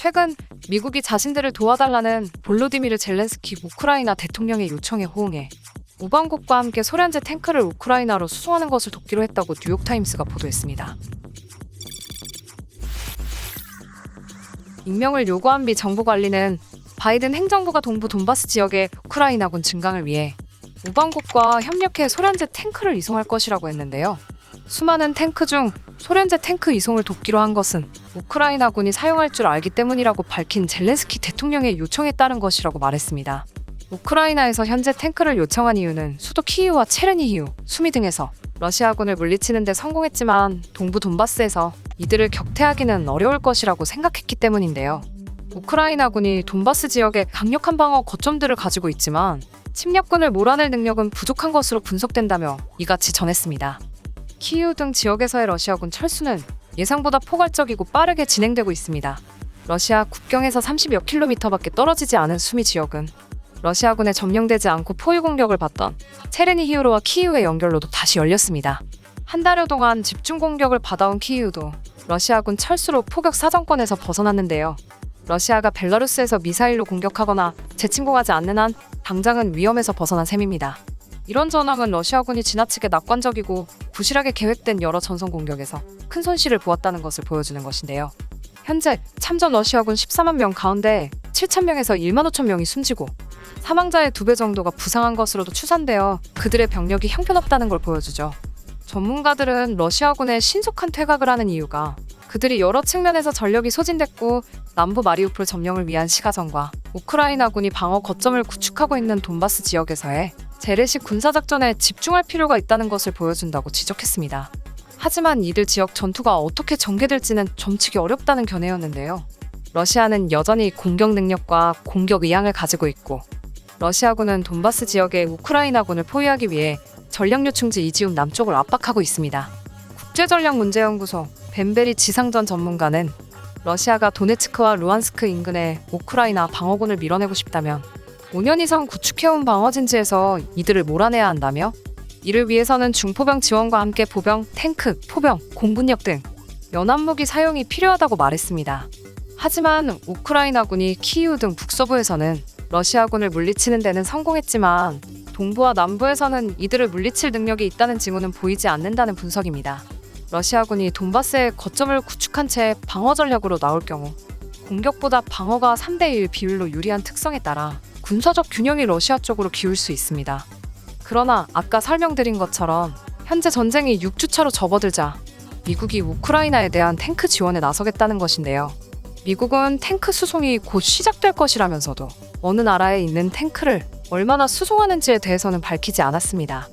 최근 미국이 자신들을 도와달라는 볼로디미르 젤렌스키 우크라이나 대통령의 요청에 호응해 우방국과 함께 소련제 탱크를 우크라이나로 수송하는 것을 돕기로 했다고 뉴욕타임스가 보도했습니다. 익명을 요구한 미 정부 관리는 바이든 행정부가 동부 돈바스 지역의 우크라이나군 증강을 위해 우방국과 협력해 소련제 탱크를 이송할 것이라고 했는데요. 수많은 탱크 중 소련제 탱크 이송을 돕기로 한 것은 우크라이나군이 사용할 줄 알기 때문이라고 밝힌 젤렌스키 대통령의 요청에 따른 것이라고 말했습니다. 우크라이나에서 현재 탱크를 요청한 이유는 수도 키이우와 체르니히우, 수미 등에서 러시아군을 물리치는 데 성공했지만 동부 돈바스에서 이들을 격퇴하기는 어려울 것이라고 생각했기 때문인데요. 우크라이나군이 돈바스 지역에 강력한 방어 거점들을 가지고 있지만 침략군을 몰아낼 능력은 부족한 것으로 분석된다며 이같이 전했습니다. 키이우 등 지역에서의 러시아군 철수는 예상보다 포괄적이고 빠르게 진행되고 있습니다. 러시아 국경에서 30여 킬로미터밖에 떨어지지 않은 수미 지역은 러시아군에 점령되지 않고 포위 공격을 받던 체르니히우로와 키이우의 연결로도 다시 열렸습니다. 한 달여 동안 집중 공격을 받아온 키이우도 러시아군 철수로 포격 사정권에서 벗어났는데요. 러시아가 벨라루스에서 미사일로 공격하거나 재침공하지 않는 한 당장은 위험에서 벗어난 셈입니다. 이런 전황은 러시아군이 지나치게 낙관적이고 부실하게 계획된 여러 전선 공격에서 큰 손실을 보았다는 것을 보여주는 것인데요. 현재 참전 러시아군 14만 명 가운데 7천 명에서 1만 5천 명이 숨지고 사망자의 두 배 정도가 부상한 것으로도 추산되어 그들의 병력이 형편없다는 걸 보여주죠. 전문가들은 러시아군의 신속한 퇴각을 하는 이유가 그들이 여러 측면에서 전력이 소진됐고 남부 마리우폴 점령을 위한 시가전과 우크라이나군이 방어 거점을 구축하고 있는 돈바스 지역에서의 재래식 군사작전에 집중할 필요가 있다는 것을 보여준다고 지적했습니다. 하지만 이들 지역 전투가 어떻게 전개될지는 점치기 어렵다는 견해였는데요. 러시아는 여전히 공격 능력과 공격 의향을 가지고 있고 러시아군은 돈바스 지역의 우크라이나군을 포위하기 위해 전력 요충지 이지움 남쪽을 압박하고 있습니다. 국제전략문제연구소 벤베리 지상전 전문가는 러시아가 도네츠크와 루안스크 인근의 우크라이나 방어군을 밀어내고 싶다면 5년 이상 구축해온 방어진지에서 이들을 몰아내야 한다며 이를 위해서는 중포병 지원과 함께 보병, 탱크, 포병, 공군력 등 연합무기 사용이 필요하다고 말했습니다. 하지만 우크라이나군이 키이우 등 북서부에서는 러시아군을 물리치는 데는 성공했지만 동부와 남부에서는 이들을 물리칠 능력이 있다는 징후는 보이지 않는다는 분석입니다. 러시아군이 돈바스에 거점을 구축한 채 방어 전략으로 나올 경우 공격보다 방어가 3대1 비율로 유리한 특성에 따라 군사적 균형이 러시아 쪽으로 기울 수 있습니다. 그러나 아까 설명드린 것처럼 현재 전쟁이 6주차로 접어들자 미국이 우크라이나에 대한 탱크 지원에 나서겠다는 것인데요. 미국은 탱크 수송이 곧 시작될 것이라면서도 어느 나라에 있는 탱크를 얼마나 수송하는지에 대해서는 밝히지 않았습니다.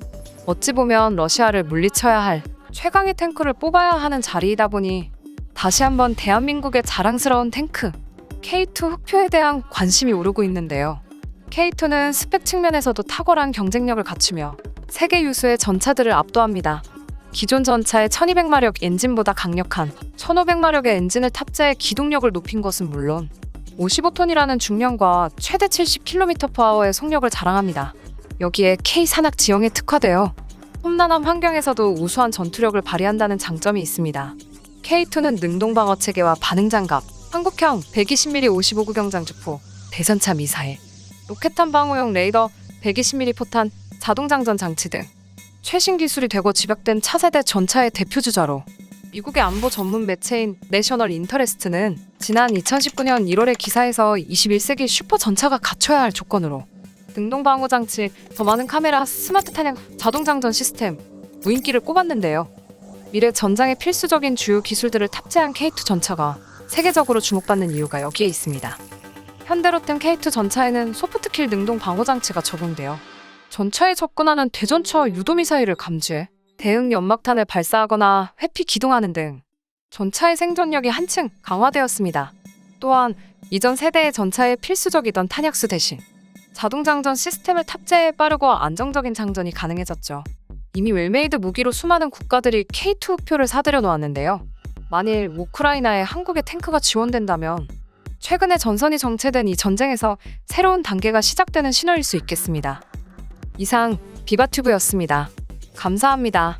어찌 보면 러시아를 물리쳐야 할 최강의 탱크를 뽑아야 하는 자리이다 보니 다시 한번 대한민국의 자랑스러운 탱크 K2 흑표에 대한 관심이 오르고 있는데요. K2는 스펙 측면에서도 탁월한 경쟁력을 갖추며 세계 유수의 전차들을 압도합니다. 기존 전차의 1200마력 엔진보다 강력한 1500마력의 엔진을 탑재해 기동력을 높인 것은 물론 55톤이라는 중량과 최대 70km/h의 속력을 자랑합니다. 여기에 K 산악 지형에 특화되어 험난한 환경에서도 우수한 전투력을 발휘한다는 장점이 있습니다. K2는 능동 방어 체계와 반응 장갑, 한국형 120mm 55구경 장주포, 대전차 미사일, 로켓탄 방어용 레이더, 120mm 포탄, 자동 장전 장치 등 최신 기술이 되고 집약된 차세대 전차의 대표 주자로 미국의 안보 전문 매체인 내셔널 인터레스트는 지난 2019년 1월의 기사에서 21세기 슈퍼 전차가 갖춰야 할 조건으로 등동 방어 장치, 더 많은 카메라, 스마트 탄약, 자동 장전 시스템, 무인기를 꼽았는데요. 미래 전장에 필수적인 주요 기술들을 탑재한 K2 전차가 세계적으로 주목받는 이유가 여기에 있습니다. 현대로템 K2 전차에는 소프트킬 능동 방어 장치가 적용되어 전차에 접근하는 대전차 유도미사일을 감지해 대응 연막탄을 발사하거나 회피 기동하는 등 전차의 생존력이 한층 강화되었습니다. 또한 이전 세대의 전차에 필수적이던 탄약수 대신 자동 장전 시스템을 탑재해 빠르고 안정적인 장전이 가능해졌죠. 이미 웰메이드 무기로 수많은 국가들이 K2 흑표를 사들여 놓았는데요. 만일 우크라이나에 한국의 탱크가 지원된다면 최근에 전선이 정체된 이 전쟁에서 새로운 단계가 시작되는 신호일 수 있겠습니다. 이상 비바튜브였습니다. 감사합니다.